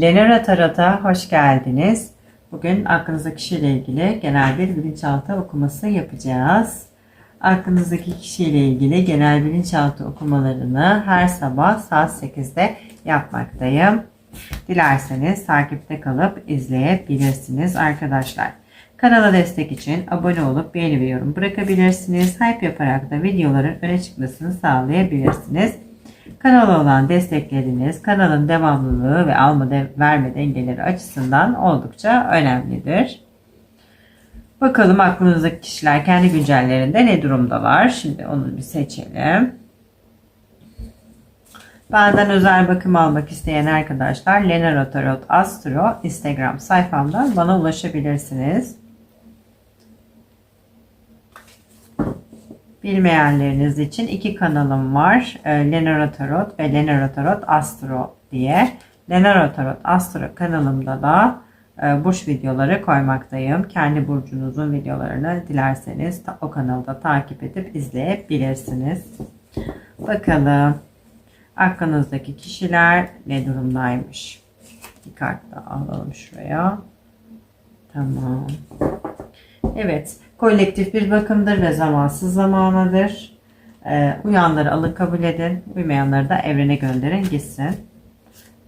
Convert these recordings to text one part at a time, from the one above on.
Lenora Tarot'a hoş geldiniz. Bugün aklınızdaki kişiyle ilgili genel bir bilinçaltı okuması yapacağız. Aklınızdaki kişiyle ilgili genel bilinçaltı okumalarını her sabah saat 8'de yapmaktayım. Dilerseniz takipte kalıp izleyebilirsiniz arkadaşlar. Kanala destek için abone olup beğeni ve yorum bırakabilirsiniz. Hype yaparak da videoların öne çıkmasını sağlayabilirsiniz. Kanala olan destekleriniz kanalın devamlılığı ve alma de, verme dengeleri açısından oldukça önemlidir. Bakalım aklınızdaki kişiler kendi güncellerinde ne durumdalar? Şimdi onu bir seçelim. Benden özel bakım almak isteyen arkadaşlar Lenaro Tarot Astro Instagram sayfamdan bana ulaşabilirsiniz. Bilmeyenleriniz için iki kanalım var. E, Lenaro Tarot ve Lenaro Tarot Astro diye. Lenaro Tarot Astro kanalımda da e, burç videoları koymaktayım. Kendi burcunuzun videolarını dilerseniz o kanalda takip edip izleyebilirsiniz. Bakalım aklınızdaki kişiler ne durumdaymış? Bir kart daha alalım şuraya. Tamam. Evet, kolektif bir bakımdır ve zamansız zamanadır. Ee, uyanları alın kabul edin, uymayanları da evrene gönderin gitsin.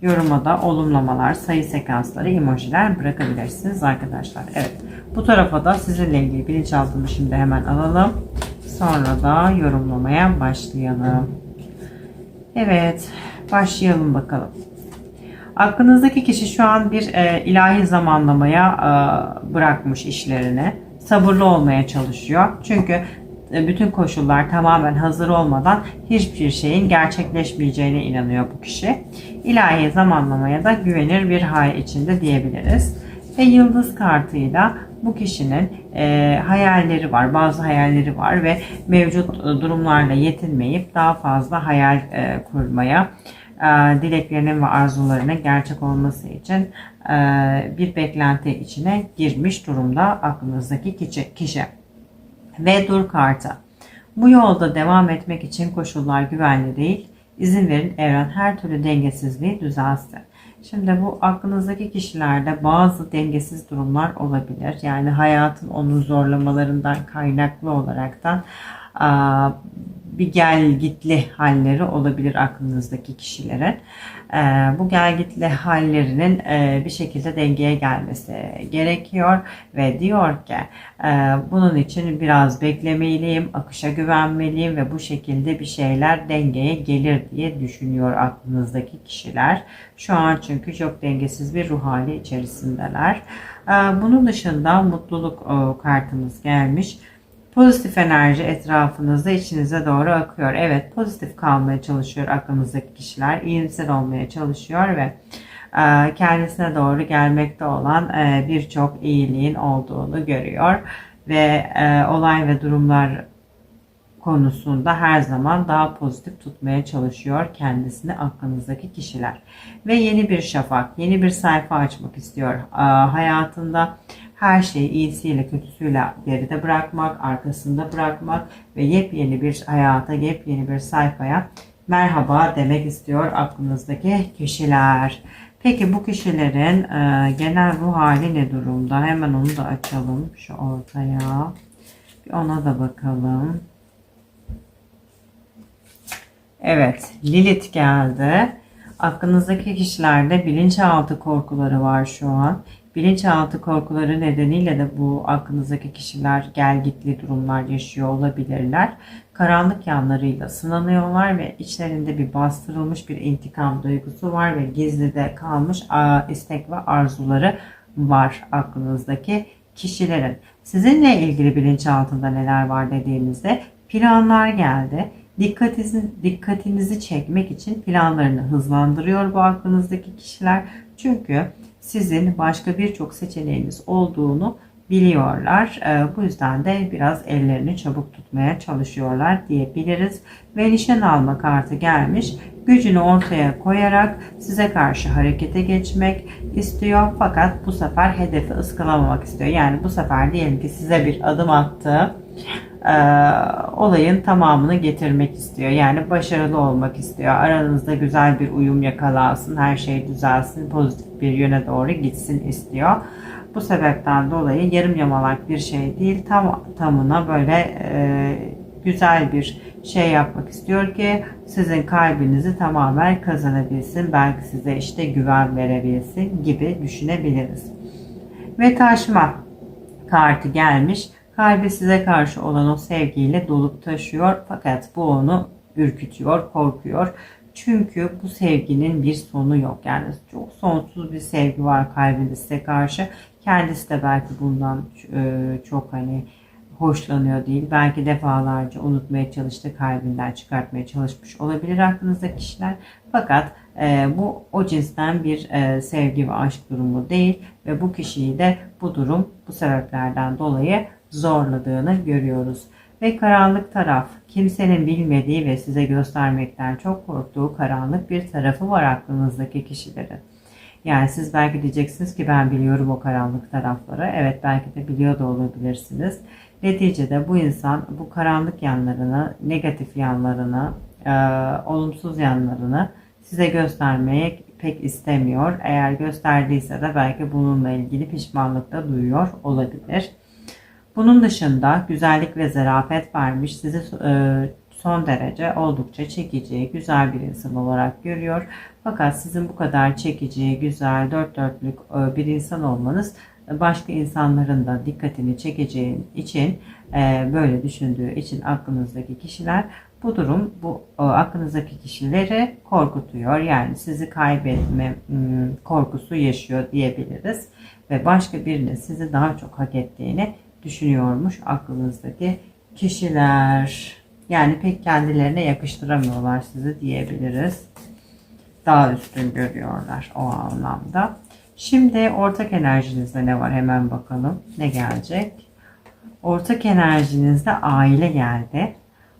Yoruma da olumlamalar, sayı sekansları, emojiler bırakabilirsiniz arkadaşlar. Evet, bu tarafa da sizinle ilgili bilinçaltını şimdi hemen alalım. Sonra da yorumlamaya başlayalım. Evet, başlayalım bakalım. Aklınızdaki kişi şu an bir e, ilahi zamanlamaya e, bırakmış işlerini. Sabırlı olmaya çalışıyor. Çünkü e, bütün koşullar tamamen hazır olmadan hiçbir şeyin gerçekleşmeyeceğine inanıyor bu kişi. İlahi zamanlamaya da güvenir bir hal içinde diyebiliriz. Ve yıldız kartıyla bu kişinin e, hayalleri var, bazı hayalleri var ve mevcut e, durumlarla yetinmeyip daha fazla hayal e, kurmaya, dileklerinin ve arzularının gerçek olması için e, bir beklenti içine girmiş durumda aklınızdaki kişi. kişi. Ve dur kartı. Bu yolda devam etmek için koşullar güvenli değil. İzin verin evren her türlü dengesizliği düzelsin. Şimdi bu aklınızdaki kişilerde bazı dengesiz durumlar olabilir. Yani hayatın onun zorlamalarından kaynaklı olaraktan bir gel gitli halleri olabilir aklınızdaki kişilerin. Bu gel gitli hallerinin bir şekilde dengeye gelmesi gerekiyor ve diyor ki bunun için biraz beklemeliyim, akışa güvenmeliyim ve bu şekilde bir şeyler dengeye gelir diye düşünüyor aklınızdaki kişiler. Şu an çünkü çok dengesiz bir ruh hali içerisindeler. Bunun dışında mutluluk kartımız gelmiş. Pozitif enerji etrafınızda içinize doğru akıyor. Evet pozitif kalmaya çalışıyor aklınızdaki kişiler. İyimser olmaya çalışıyor ve e, kendisine doğru gelmekte olan e, birçok iyiliğin olduğunu görüyor. Ve e, olay ve durumlar konusunda her zaman daha pozitif tutmaya çalışıyor kendisini aklınızdaki kişiler. Ve yeni bir şafak, yeni bir sayfa açmak istiyor. Hayatında her şeyi iyisiyle kötüsüyle geride bırakmak, arkasında bırakmak ve yepyeni bir hayata, yepyeni bir sayfaya merhaba demek istiyor aklınızdaki kişiler. Peki bu kişilerin e, genel ruh hali ne durumda? Hemen onu da açalım şu ortaya. Bir ona da bakalım. Evet, Lilith geldi. Aklınızdaki kişilerde bilinçaltı korkuları var şu an. Bilinçaltı korkuları nedeniyle de bu aklınızdaki kişiler gel gitli durumlar yaşıyor olabilirler. Karanlık yanlarıyla sınanıyorlar ve içlerinde bir bastırılmış bir intikam duygusu var ve gizlide kalmış istek ve arzuları var aklınızdaki kişilerin. Sizinle ilgili bilinçaltında neler var dediğimizde planlar geldi. Dikkatinizi, dikkatinizi çekmek için planlarını hızlandırıyor bu aklınızdaki kişiler. Çünkü sizin başka birçok seçeneğiniz olduğunu biliyorlar. Ee, bu yüzden de biraz ellerini çabuk tutmaya çalışıyorlar diyebiliriz. Ve nişan alma kartı gelmiş. Gücünü ortaya koyarak size karşı harekete geçmek istiyor. Fakat bu sefer hedefi ıskalamamak istiyor. Yani bu sefer diyelim ki size bir adım attı. E, olayın tamamını getirmek istiyor. Yani başarılı olmak istiyor. Aranızda güzel bir uyum yakalansın, her şey düzelsin, pozitif bir yöne doğru gitsin istiyor. Bu sebepten dolayı yarım yamalak bir şey değil, tam tamına böyle e, güzel bir şey yapmak istiyor ki sizin kalbinizi tamamen kazanabilsin. Belki size işte güven verebilsin gibi düşünebiliriz. Ve taşma kartı gelmiş. Kalbi size karşı olan o sevgiyle dolup taşıyor. Fakat bu onu ürkütüyor, korkuyor. Çünkü bu sevginin bir sonu yok. Yani çok sonsuz bir sevgi var kalbinde size karşı. Kendisi de belki bundan e, çok hani hoşlanıyor değil. Belki defalarca unutmaya çalıştı, kalbinden çıkartmaya çalışmış olabilir aklınızdaki kişiler. Fakat e, bu o cinsten bir e, sevgi ve aşk durumu değil ve bu kişiyi de bu durum bu sebeplerden dolayı zorladığını görüyoruz. Ve karanlık taraf, kimsenin bilmediği ve size göstermekten çok korktuğu karanlık bir tarafı var aklınızdaki kişilerin. Yani siz belki diyeceksiniz ki ben biliyorum o karanlık tarafları. Evet belki de biliyor da olabilirsiniz. Neticede bu insan bu karanlık yanlarını, negatif yanlarını, e, olumsuz yanlarını size göstermeye pek istemiyor. Eğer gösterdiyse de belki bununla ilgili pişmanlık da duyuyor olabilir. Bunun dışında güzellik ve zarafet vermiş sizi e, son derece oldukça çekici, güzel bir insan olarak görüyor. Fakat sizin bu kadar çekici, güzel, dört dörtlük e, bir insan olmanız başka insanların da dikkatini çekeceği için e, böyle düşündüğü için aklınızdaki kişiler bu durum bu e, aklınızdaki kişileri korkutuyor. Yani sizi kaybetme hmm, korkusu yaşıyor diyebiliriz ve başka birinin sizi daha çok hak ettiğini düşünüyormuş aklınızdaki kişiler. Yani pek kendilerine yakıştıramıyorlar sizi diyebiliriz. Daha üstün görüyorlar o anlamda. Şimdi ortak enerjinizde ne var hemen bakalım ne gelecek. Ortak enerjinizde aile geldi.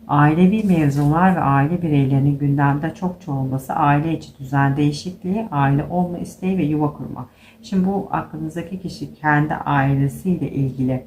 Ailevi mevzular ve aile bireylerinin gündemde çokça olması, aile içi düzen değişikliği, aile olma isteği ve yuva kurma. Şimdi bu aklınızdaki kişi kendi ailesiyle ilgili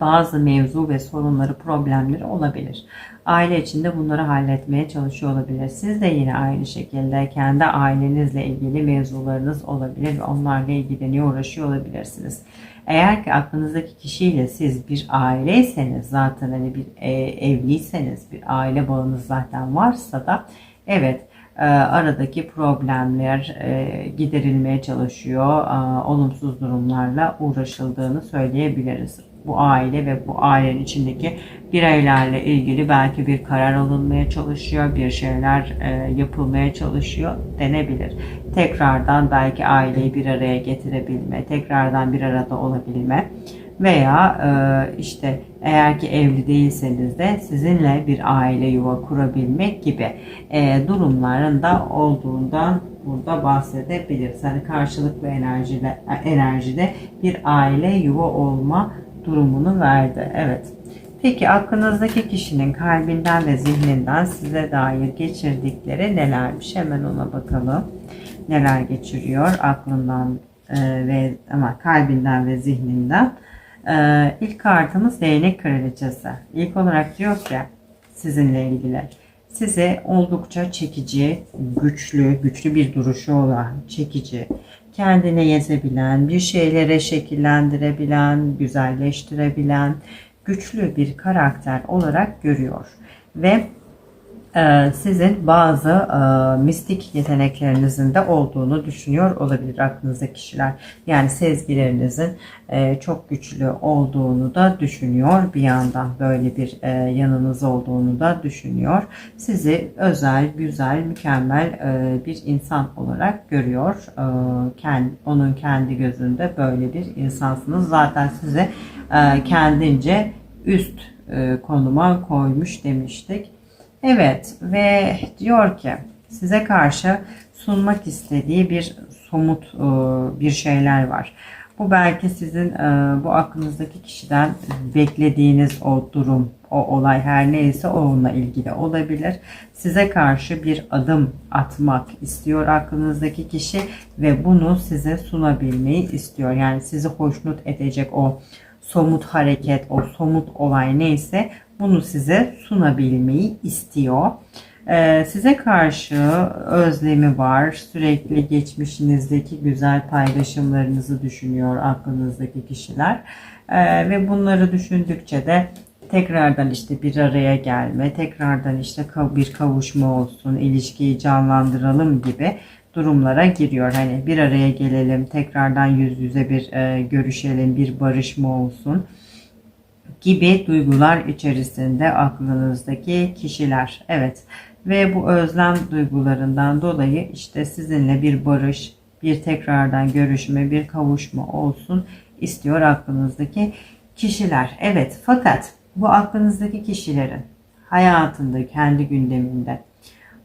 bazı mevzu ve sorunları, problemleri olabilir. Aile içinde bunları halletmeye çalışıyor olabilir. Siz de yine aynı şekilde kendi ailenizle ilgili mevzularınız olabilir ve onlarla ilgileniyor, uğraşıyor olabilirsiniz. Eğer ki aklınızdaki kişiyle siz bir aileyseniz zaten hani bir e, evliyseniz bir aile bağınız zaten varsa da evet e, aradaki problemler e, giderilmeye çalışıyor, olumsuz durumlarla uğraşıldığını söyleyebiliriz bu aile ve bu ailenin içindeki bireylerle ilgili belki bir karar alınmaya çalışıyor, bir şeyler e, yapılmaya çalışıyor denebilir. Tekrardan belki aileyi bir araya getirebilme, tekrardan bir arada olabilme veya e, işte eğer ki evli değilseniz de sizinle bir aile yuva kurabilmek gibi e, durumların da olduğundan burada bahsedebiliriz. Hani karşılıklı enerjide, enerjide bir aile yuva olma durumunu verdi. Evet. Peki aklınızdaki kişinin kalbinden ve zihninden size dair geçirdikleri nelermiş? Hemen ona bakalım. Neler geçiriyor aklından e, ve ama kalbinden ve zihninden. E, ilk kartımız değnek kraliçesi. İlk olarak diyor ki sizinle ilgili size oldukça çekici, güçlü, güçlü bir duruşu olan, çekici, kendine yetebilen, bir şeylere şekillendirebilen, güzelleştirebilen, güçlü bir karakter olarak görüyor. Ve sizin bazı e, mistik yeteneklerinizin de olduğunu düşünüyor olabilir aklınızda kişiler. Yani sezgilerinizin e, çok güçlü olduğunu da düşünüyor. Bir yandan böyle bir e, yanınız olduğunu da düşünüyor. Sizi özel, güzel, mükemmel bir insan olarak görüyor. Onun kendi gözünde böyle bir insansınız. Zaten sizi e, kendince üst konuma koymuş demiştik. Evet ve diyor ki size karşı sunmak istediği bir somut e, bir şeyler var. Bu belki sizin e, bu aklınızdaki kişiden beklediğiniz o durum, o olay her neyse onunla ilgili olabilir. Size karşı bir adım atmak istiyor aklınızdaki kişi ve bunu size sunabilmeyi istiyor. Yani sizi hoşnut edecek o somut hareket, o somut olay neyse bunu size sunabilmeyi istiyor. Ee, size karşı özlemi var. Sürekli geçmişinizdeki güzel paylaşımlarınızı düşünüyor aklınızdaki kişiler. Ee, ve bunları düşündükçe de tekrardan işte bir araya gelme, tekrardan işte bir kavuşma olsun, ilişkiyi canlandıralım gibi durumlara giriyor. Hani bir araya gelelim, tekrardan yüz yüze bir e, görüşelim, bir barışma olsun gibi duygular içerisinde aklınızdaki kişiler. Evet ve bu özlem duygularından dolayı işte sizinle bir barış, bir tekrardan görüşme, bir kavuşma olsun istiyor aklınızdaki kişiler. Evet fakat bu aklınızdaki kişilerin hayatında, kendi gündeminde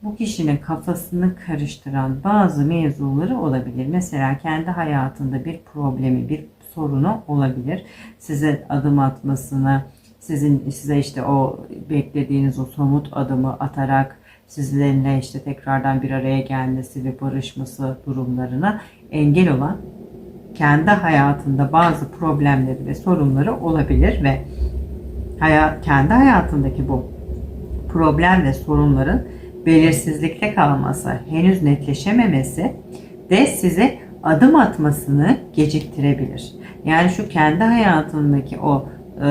bu kişinin kafasını karıştıran bazı mevzuları olabilir. Mesela kendi hayatında bir problemi, bir sorunu olabilir. Size adım atmasını, sizin size işte o beklediğiniz o somut adımı atarak sizlerle işte tekrardan bir araya gelmesi ve barışması durumlarına engel olan kendi hayatında bazı problemleri ve sorunları olabilir ve hayat, kendi hayatındaki bu problem ve sorunların belirsizlikte kalması, henüz netleşememesi de size adım atmasını geciktirebilir. Yani şu kendi hayatındaki o e,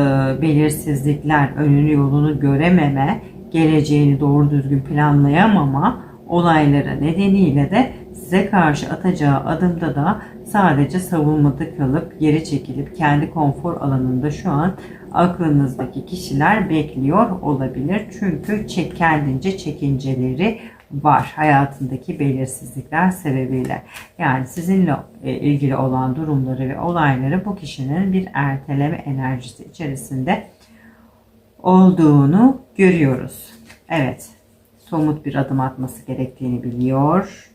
belirsizlikler, önünü yolunu görememe, geleceğini doğru düzgün planlayamama olayları nedeniyle de size karşı atacağı adımda da sadece savunmada kalıp geri çekilip kendi konfor alanında şu an aklınızdaki kişiler bekliyor olabilir. Çünkü çek, kendince çekinceleri var hayatındaki belirsizlikler sebebiyle. Yani sizinle e, ilgili olan durumları ve olayları bu kişinin bir erteleme enerjisi içerisinde olduğunu görüyoruz. Evet, somut bir adım atması gerektiğini biliyor.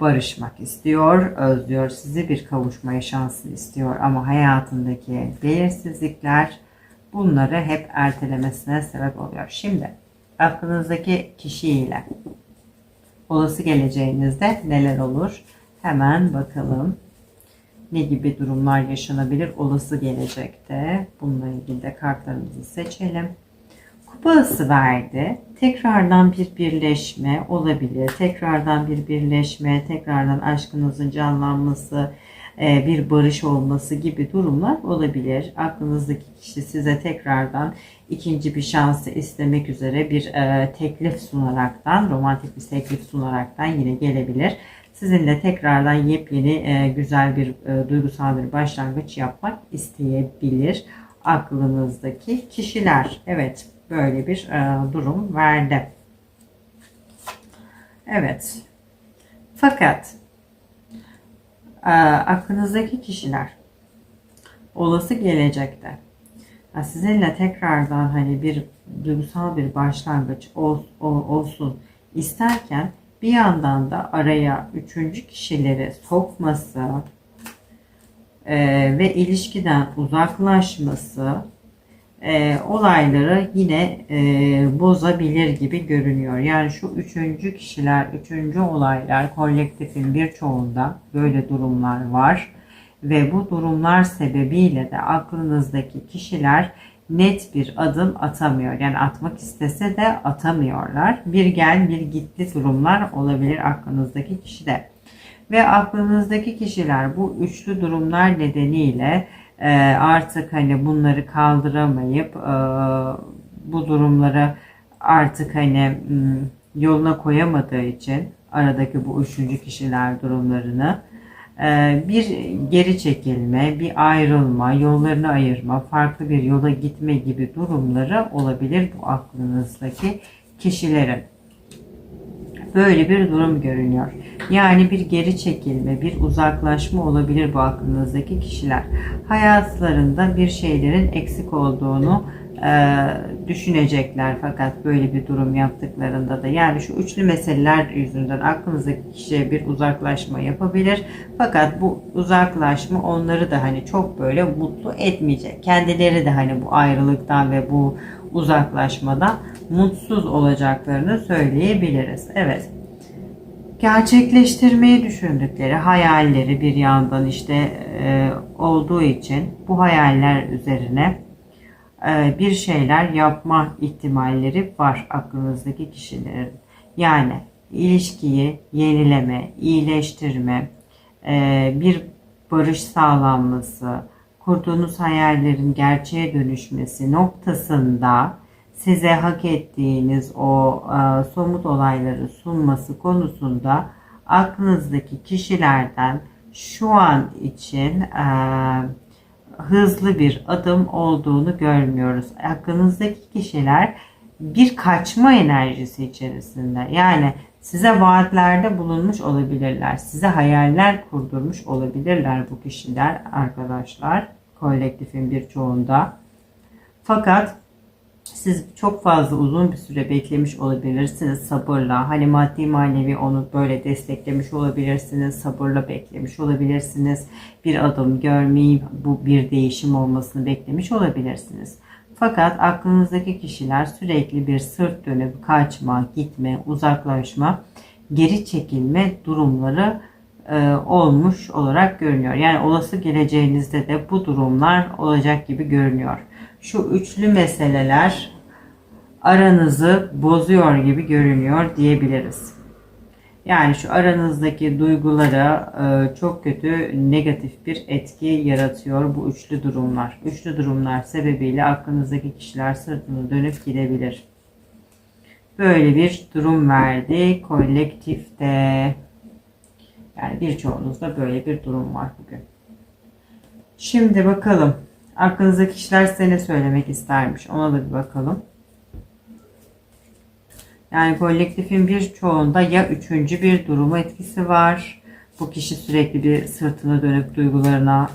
Barışmak istiyor, özlüyor sizi bir kavuşmaya şansını istiyor ama hayatındaki belirsizlikler bunları hep ertelemesine sebep oluyor. Şimdi aklınızdaki kişiyle olası geleceğinizde neler olur? Hemen bakalım. Ne gibi durumlar yaşanabilir olası gelecekte? Bununla ilgili de kartlarımızı seçelim. Kupa ısı verdi. Tekrardan bir birleşme olabilir. Tekrardan bir birleşme, tekrardan aşkınızın canlanması, bir barış olması gibi durumlar olabilir. Aklınızdaki kişi size tekrardan ikinci bir şansı istemek üzere bir e, teklif sunaraktan, romantik bir teklif sunaraktan yine gelebilir. Sizinle tekrardan yepyeni e, güzel bir duygusal bir başlangıç yapmak isteyebilir aklınızdaki kişiler. Evet, böyle bir durum verdi. Evet. Fakat e, aklınızdaki kişiler olası gelecekte sizinle tekrardan hani bir duygusal bir başlangıç ol, ol, olsun isterken bir yandan da araya üçüncü kişileri sokması e, ve ilişkiden uzaklaşması e, olayları yine e, bozabilir gibi görünüyor. Yani şu üçüncü kişiler, üçüncü olaylar kolektifin birçoğunda böyle durumlar var. Ve bu durumlar sebebiyle de aklınızdaki kişiler net bir adım atamıyor. Yani atmak istese de atamıyorlar. Bir gel bir gitti durumlar olabilir aklınızdaki kişide. Ve aklınızdaki kişiler bu üçlü durumlar nedeniyle e, artık hani bunları kaldıramayıp e, bu durumları artık hani yoluna koyamadığı için aradaki bu üçüncü kişiler durumlarını e, bir geri çekilme, bir ayrılma, yollarını ayırma, farklı bir yola gitme gibi durumları olabilir bu aklınızdaki kişilerin. Böyle bir durum görünüyor. Yani bir geri çekilme, bir uzaklaşma olabilir bu aklınızdaki kişiler. Hayatlarında bir şeylerin eksik olduğunu e, düşünecekler fakat böyle bir durum yaptıklarında da yani şu üçlü meseleler yüzünden aklınızdaki kişiye bir uzaklaşma yapabilir fakat bu uzaklaşma onları da hani çok böyle mutlu etmeyecek kendileri de hani bu ayrılıktan ve bu uzaklaşmadan mutsuz olacaklarını söyleyebiliriz evet gerçekleştirmeyi düşündükleri hayalleri bir yandan işte e, olduğu için bu hayaller üzerine e, bir şeyler yapma ihtimalleri var aklınızdaki kişilerin. Yani ilişkiyi yenileme, iyileştirme, e, bir barış sağlanması, kurduğunuz hayallerin gerçeğe dönüşmesi noktasında size hak ettiğiniz o e, somut olayları sunması konusunda aklınızdaki kişilerden şu an için e, hızlı bir adım olduğunu görmüyoruz. Aklınızdaki kişiler bir kaçma enerjisi içerisinde. Yani size vaatlerde bulunmuş olabilirler. Size hayaller kurdurmuş olabilirler bu kişiler arkadaşlar. Kolektifin birçoğunda. Fakat siz çok fazla uzun bir süre beklemiş olabilirsiniz sabırla. Hani maddi manevi onu böyle desteklemiş olabilirsiniz. Sabırla beklemiş olabilirsiniz. Bir adım görmeyi, bu bir değişim olmasını beklemiş olabilirsiniz. Fakat aklınızdaki kişiler sürekli bir sırt dönüp kaçma, gitme, uzaklaşma, geri çekilme durumları e, olmuş olarak görünüyor. Yani olası geleceğinizde de bu durumlar olacak gibi görünüyor. Şu üçlü meseleler aranızı bozuyor gibi görünüyor diyebiliriz. Yani şu aranızdaki duygulara e, çok kötü negatif bir etki yaratıyor bu üçlü durumlar. Üçlü durumlar sebebiyle aklınızdaki kişiler sırtını dönüp gidebilir. Böyle bir durum verdi kolektifte. Yani birçoğunuzda böyle bir durum var bugün. Şimdi bakalım. Aklınızdaki kişiler size ne söylemek istermiş? Ona da bir bakalım. Yani kolektifin birçoğunda ya üçüncü bir durumu etkisi var. Bu kişi sürekli bir sırtını dönüp duygularına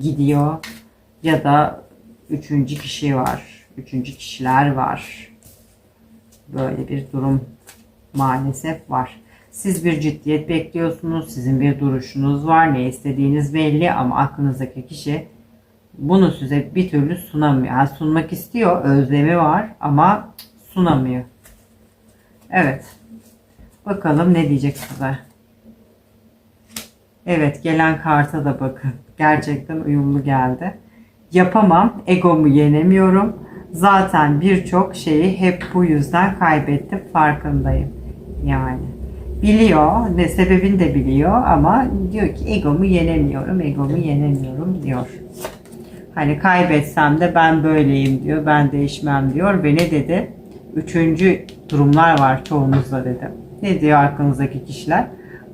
gidiyor. Ya da üçüncü kişi var. Üçüncü kişiler var. Böyle bir durum maalesef var. Siz bir ciddiyet bekliyorsunuz. Sizin bir duruşunuz var. Ne istediğiniz belli ama aklınızdaki kişi bunu size bir türlü sunamıyor. Yani sunmak istiyor. Özlemi var ama sunamıyor. Evet. Bakalım ne diyecek size. Evet gelen karta da bakın. Gerçekten uyumlu geldi. Yapamam. Egomu yenemiyorum. Zaten birçok şeyi hep bu yüzden kaybettim. Farkındayım. Yani. Biliyor. Ne sebebini de biliyor ama diyor ki egomu yenemiyorum. Egomu yenemiyorum diyor. Hani kaybetsem de ben böyleyim diyor. Ben değişmem diyor. Ve ne dedi? Üçüncü durumlar var çoğunuzda dedi. Ne diyor aklınızdaki kişiler?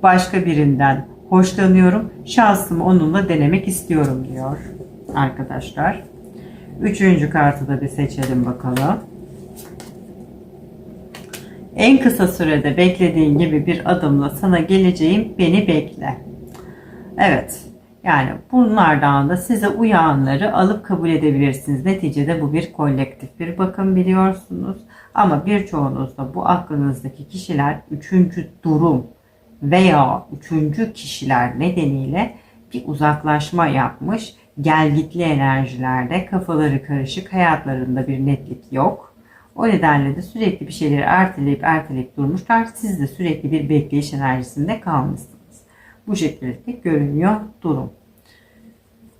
Başka birinden hoşlanıyorum. Şansımı onunla denemek istiyorum diyor arkadaşlar. Üçüncü kartı da bir seçelim bakalım. En kısa sürede beklediğin gibi bir adımla sana geleceğim beni bekle. Evet. Yani bunlardan da size uyanları alıp kabul edebilirsiniz. Neticede bu bir kolektif bir bakım biliyorsunuz. Ama birçoğunuzda bu aklınızdaki kişiler üçüncü durum veya üçüncü kişiler nedeniyle bir uzaklaşma yapmış. Gelgitli enerjilerde kafaları karışık, hayatlarında bir netlik yok. O nedenle de sürekli bir şeyleri erteleyip erteleyip durmuşlar. Siz de sürekli bir bekleyiş enerjisinde kalmışsınız. Bu şekilde görünüyor durum.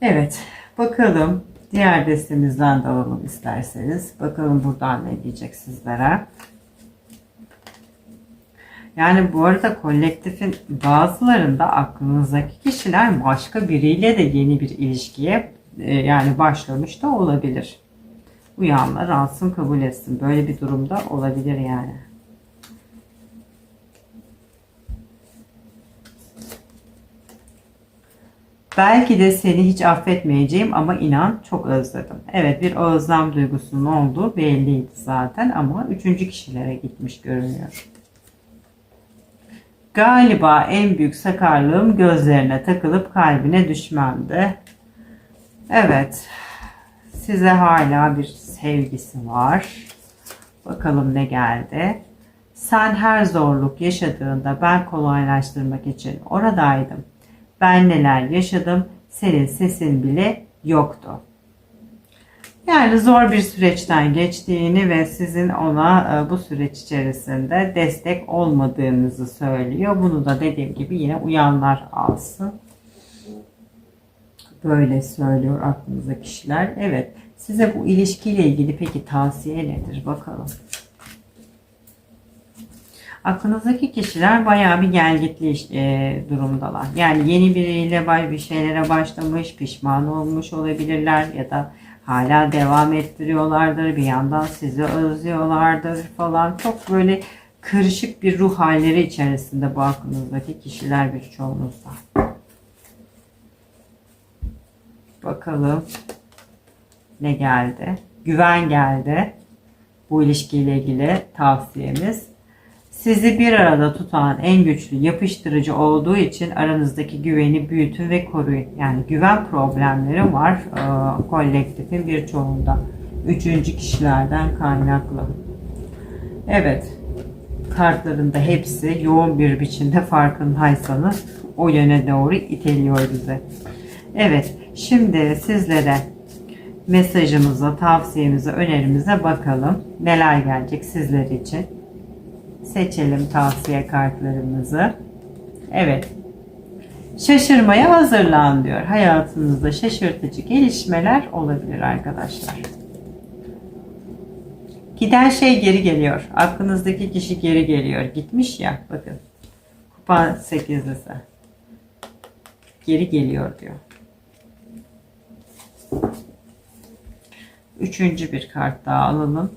Evet bakalım diğer destemizden de alalım isterseniz. Bakalım buradan ne diyecek sizlere. Yani bu arada kolektifin bazılarında aklınızdaki kişiler başka biriyle de yeni bir ilişkiye e, yani başlamış da olabilir. Uyanlar alsın kabul etsin. Böyle bir durumda olabilir yani. Belki de seni hiç affetmeyeceğim ama inan çok özledim. Evet bir özlem duygusunun olduğu belliydi zaten ama üçüncü kişilere gitmiş görünüyor. Galiba en büyük sakarlığım gözlerine takılıp kalbine düşmemdi. Evet size hala bir sevgisi var. Bakalım ne geldi. Sen her zorluk yaşadığında ben kolaylaştırmak için oradaydım. Ben neler yaşadım, senin sesin bile yoktu. Yani zor bir süreçten geçtiğini ve sizin ona e, bu süreç içerisinde destek olmadığınızı söylüyor. Bunu da dediğim gibi yine uyanlar alsın. Böyle söylüyor aklınıza kişiler. Evet Size bu ilişkiyle ilgili peki tavsiye nedir? Bakalım. Aklınızdaki kişiler bayağı bir gelgitli e, durumdalar. Yani yeni biriyle bir şeylere başlamış, pişman olmuş olabilirler ya da hala devam ettiriyorlardır. Bir yandan sizi özlüyorlardır falan. Çok böyle karışık bir ruh halleri içerisinde bu aklınızdaki kişiler birçoğunuzda. Bakalım ne geldi? Güven geldi. Bu ilişkiyle ilgili tavsiyemiz. Sizi bir arada tutan en güçlü yapıştırıcı olduğu için aranızdaki güveni büyütün ve koruyun. Yani güven problemleri var e, kolektifin birçoğunda. Üçüncü kişilerden kaynaklı. Evet. Kartların da hepsi yoğun bir biçimde farkındaysanız o yöne doğru iteliyor bizi. Evet. Şimdi sizlere mesajımıza, tavsiyemize, önerimize bakalım. Neler gelecek sizler için. Seçelim tavsiye kartlarımızı. Evet. Şaşırmaya hazırlan diyor. Hayatınızda şaşırtıcı gelişmeler olabilir arkadaşlar. Giden şey geri geliyor. Aklınızdaki kişi geri geliyor. Gitmiş ya bakın. Kupa 8'lisi. Geri geliyor diyor. Üçüncü bir kart daha alalım.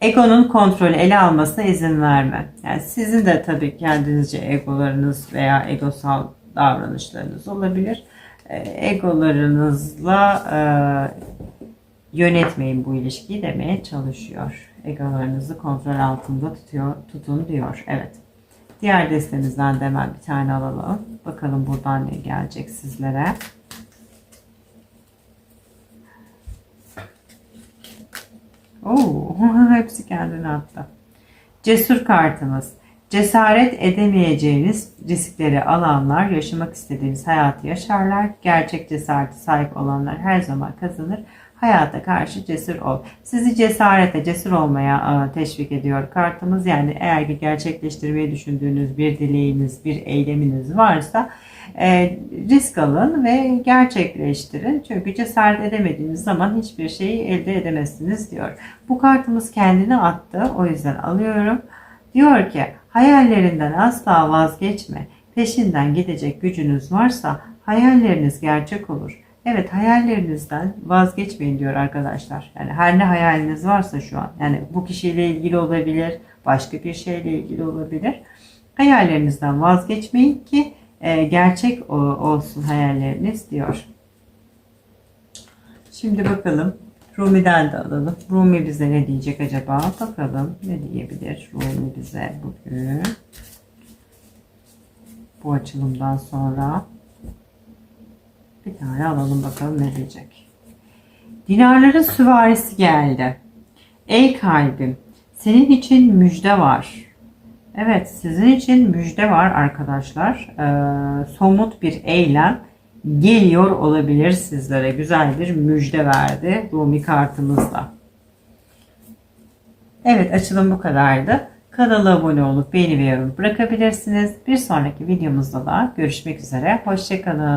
Egonun kontrolü ele almasına izin verme. Yani sizin de tabii kendinizce egolarınız veya egosal davranışlarınız olabilir. E, Egolarınızla e, yönetmeyin bu ilişkiyi demeye çalışıyor. Egolarınızı kontrol altında tutuyor, tutun diyor. Evet. Diğer destemizden de hemen bir tane alalım. Bakalım buradan ne gelecek sizlere. Oo, hepsi kendine attı. Cesur kartımız. Cesaret edemeyeceğiniz riskleri alanlar yaşamak istediğiniz hayatı yaşarlar. Gerçek cesarete sahip olanlar her zaman kazanır. Hayata karşı cesur ol. Sizi cesarete, cesur olmaya teşvik ediyor kartımız. Yani eğer ki gerçekleştirmeyi düşündüğünüz bir dileğiniz, bir eyleminiz varsa e, risk alın ve gerçekleştirin. Çünkü cesaret edemediğiniz zaman hiçbir şeyi elde edemezsiniz diyor. Bu kartımız kendine attı. O yüzden alıyorum. Diyor ki hayallerinden asla vazgeçme. Peşinden gidecek gücünüz varsa hayalleriniz gerçek olur. Evet hayallerinizden vazgeçmeyin diyor arkadaşlar. Yani her ne hayaliniz varsa şu an. Yani bu kişiyle ilgili olabilir. Başka bir şeyle ilgili olabilir. Hayallerinizden vazgeçmeyin ki e, gerçek olsun hayalleriniz diyor. Şimdi bakalım Rumi'den de alalım. Rumi bize ne diyecek acaba? Bakalım ne diyebilir Rumi bize bugün. Bu açılımdan sonra. Bir tane alalım bakalım ne diyecek. Dinarların süvarisi geldi. Ey kalbim, senin için müjde var. Evet, sizin için müjde var arkadaşlar. Ee, somut bir eylem geliyor olabilir sizlere. Güzel bir müjde verdi Rumi kartımızla. Evet, açılım bu kadardı. Kanala abone olup beğeni ve yorum bırakabilirsiniz. Bir sonraki videomuzda da görüşmek üzere. Hoşçakalın.